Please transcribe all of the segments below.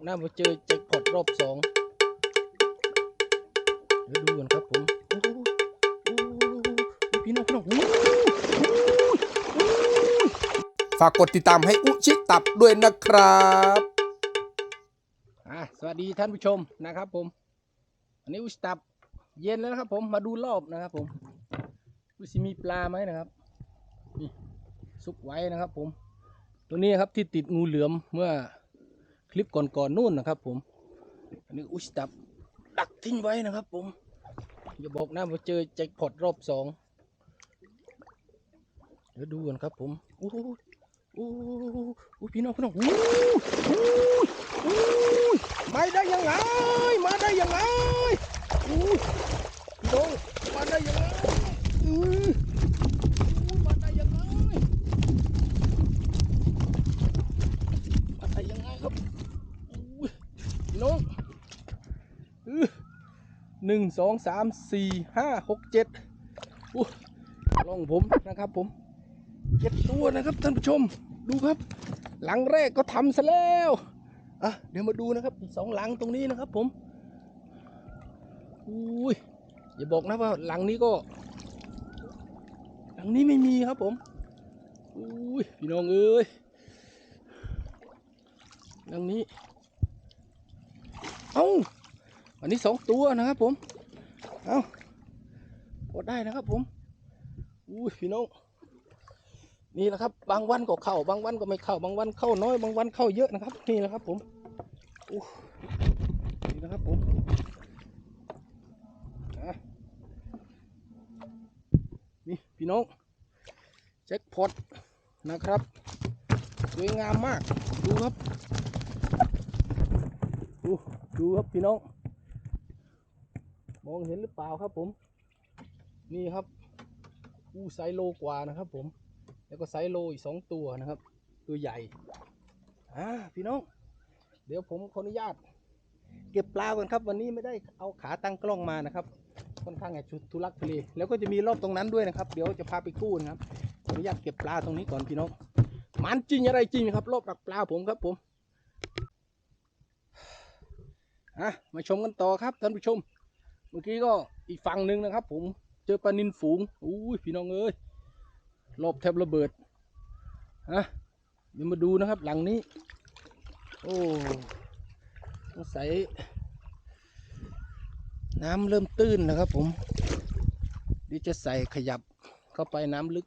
บอกนะว่าเจอแจ็คพอตรอบสองเดี๋ยวดูกันครับผมโอ้โหโอ้โหพี่น้องพี่น้องโอ้โหฝากกดติดตามให้อุชิตับด้วยนะครับอะสวัสดีท่านผู้ชมนะครับผม อันนี้อุสตับเย็นแล้วนะครับผมมาดูรอบนะครับผมดูสิมีปลาไหมนะครับนี่ซุกไว้นะครับผม ตัวนี้ครับที่ติดงูเหลือมเมื่อ คลิปก่อนๆนู่นนะครับ ผม อันนี้อุสตับดักทิ้งไว้นะครับ ผม อย่าบอกนะว่าเจอแจ็คพอตรอบสองเดี๋ยวดูกันครับ ผมโอ้โหโอ้โหโอ้พี่น้องพี่น้องโอ้โหโอ้หโอ้โหมาได้ยังไง มาได้ยังไงโอ้ยพี่น้องมาได้ยังไงอือโอ้ยมาได้ยังไงมาได้ยังไงครับโอ้ยพี่ น้องหนึ่งสองสามสี่ห้าหกเจ็ดโอ้ยลองผมนะครับผมเจ็ดตัวนะครับท่านผู้ชมดูครับ หลังแรกก็ทำซะแล้วอะเดี๋ยวมาดูนะครับสองหลังตรงนี้นะครับผมอุ้ยอย่าบอกนะว่าหลังนี้ก็ หลังนี้ไม่มีครับผมอุ้ยพี่น้องเอ้ยหลังนี้ เอ้าอันนี้สองตัวนะครับผม เอ้าพอได้นะครับผม อุ้ยพี่น้อง นี่แหละครับ บางวันก็เข้า บางวันก็ไม่เข้า บางวันเข้าน้อย บางวันเข้าเยอะนะครับ นี่แหละครับผมอู้นี่นะครับผมนี่พี่น้องแจ็คพอตนะครับ สวยงามมาก ดูครับ ดูดูครับพี่น้อง มองเห็นหรือเปล่าครับผม นี่ครับอู้ไซโลกว่านะครับผม แล้วก็ไซโลอีกสองตัวนะครับ ตัวใหญ่อ่าพี่น้อง เดี๋ยวผมขออนุญาต เก็บปลาก่อนครับ วันนี้ไม่ได้เอาขาตั้งกล้องมานะครับ ค่อนข้างจะทุลักทุเลแล้วก็จะมีรอบตรงนั้นด้วยนะครับ เดี๋ยวจะพาไปกู้นะครับขออนุญาตเก็บปลาตรงนี้ก่อนพี่น้องมันจริงอะไรจริงครับรอบดักปลาผมครับผม อะมาชมกันต่อครับท่านผู้ชม เมื่อกี้ก็อีกฝั่งหนึ่งนะครับ ผมเจอปลานินฝูงอุ้ยพี่น้องเอ้ยรอบแทบระเบิดฮะเดี๋ยวมาดูนะครับ หลังนี้ โอ้ต้องใส่น้ำเริ่มตื้นนะครับ ผมเดี๋ยวจะใส่ขยับเข้าไปน้ำลึก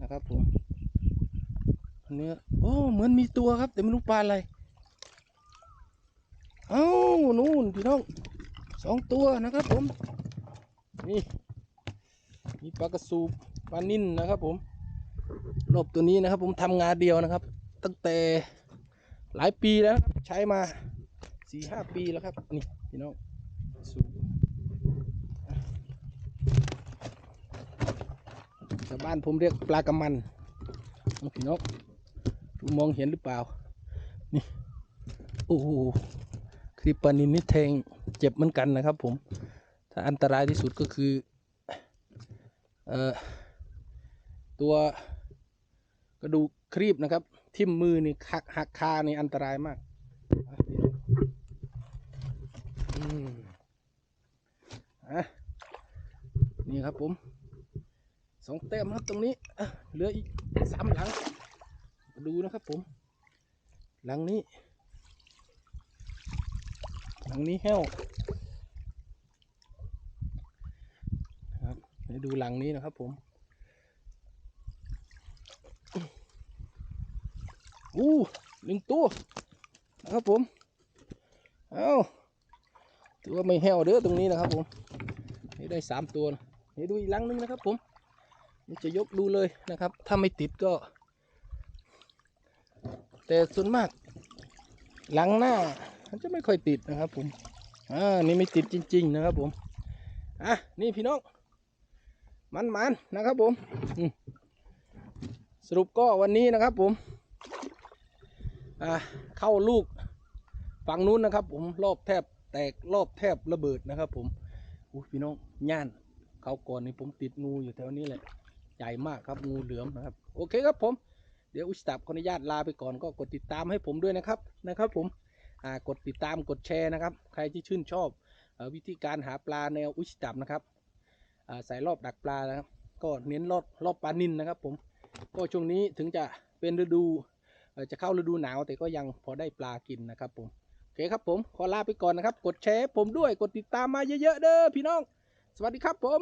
นะครับ ผมเนื้อโอ้เหมือนมีตัวครับ แต่ไม่รู้ปลาอะไร เอ้านู่นพี่น้องสองตัวนะครับผม นี่มีปลากระสูบปลานิ่นนะครับผมรอบตัวนี้นะครับผมทำงานเดียวนะครับ ตั้งแต่หลายปีแล้วใช้มาสี่ห้าปีแล้วครับ นี่พี่น้องสูบชาวบ้านผมเรียกปลากระมันนี่พี่น้องดูมองเห็นหรือเปล่า นี่ โอ้โห คือปลานินนี่แทงเจ็บเหมือนกันนะครับ ผม ถ้าอันตรายที่สุดก็คือเอ่อตัวกระดูกครีบนะครับ ทิ่มมือนี่หักหักคานี่อันตรายมากอนี่ครับผมสองแต้มครับตรงนี้เหลืออีกสามหลังมาดูนะครับผม หลังนี้ หลังนี้แห้วครับเดี๋ยวดูหลังนี้นะครับผมอู้หนึ่งตัวนะครับผม เอาถือว่าไม่แห้วเด้อตรงนี้นะครับผมนี่ได้สามตัวนะนี่ดูอีกหลังหนึงนะครับผมนี่จะยกดูเลยนะครับ ถ้าไม่ติดก็ แต่ส่วนมาก หลังหน้า มันจะไม่ค่อยติดนะครับ ผมอ่านี่ไม่ติดจริง ๆ นะครับ ผมอะนี่พี่น้องมันๆนะครับ ผมสรุปก็วันนี้นะครับ ผมอ่าเข้าลูกฝั่งนู้นนะครับ ผมรอบแทบแตกรอบแทบระเบิดนะครับ ผมอู้พี่น้องย่านเขาก่อนนี่ผมติดงูอยู่แถวนี้แหละใหญ่มากครับงูเหลือมนะครับ โอเคครับผมเดี๋ยวอุชตับขออนุญาตลาไปก่อนก็กดติดตามให้ผมด้วยนะครับนะครับผม กดติดตามกดแชร์นะครับ ใครที่ชื่นชอบอวิธีการหาปลาแนวอุชจับนะครับอ่าใส่รอบดักปลานะครับ ก็เน้นรอบรอบปลานินนะครับ ผมก็ช่วงนี้ถึงจะเป็นฤดูจะเข้าฤดูหนาวแต่ก็ยังพอได้ปลากินนะครับผมโอเคครับผมขอลาไปก่อนนะครับ กดแชร์ผมด้วยกดติดตามมาเยอะๆเด้อพี่น้อง สวัสดีครับผม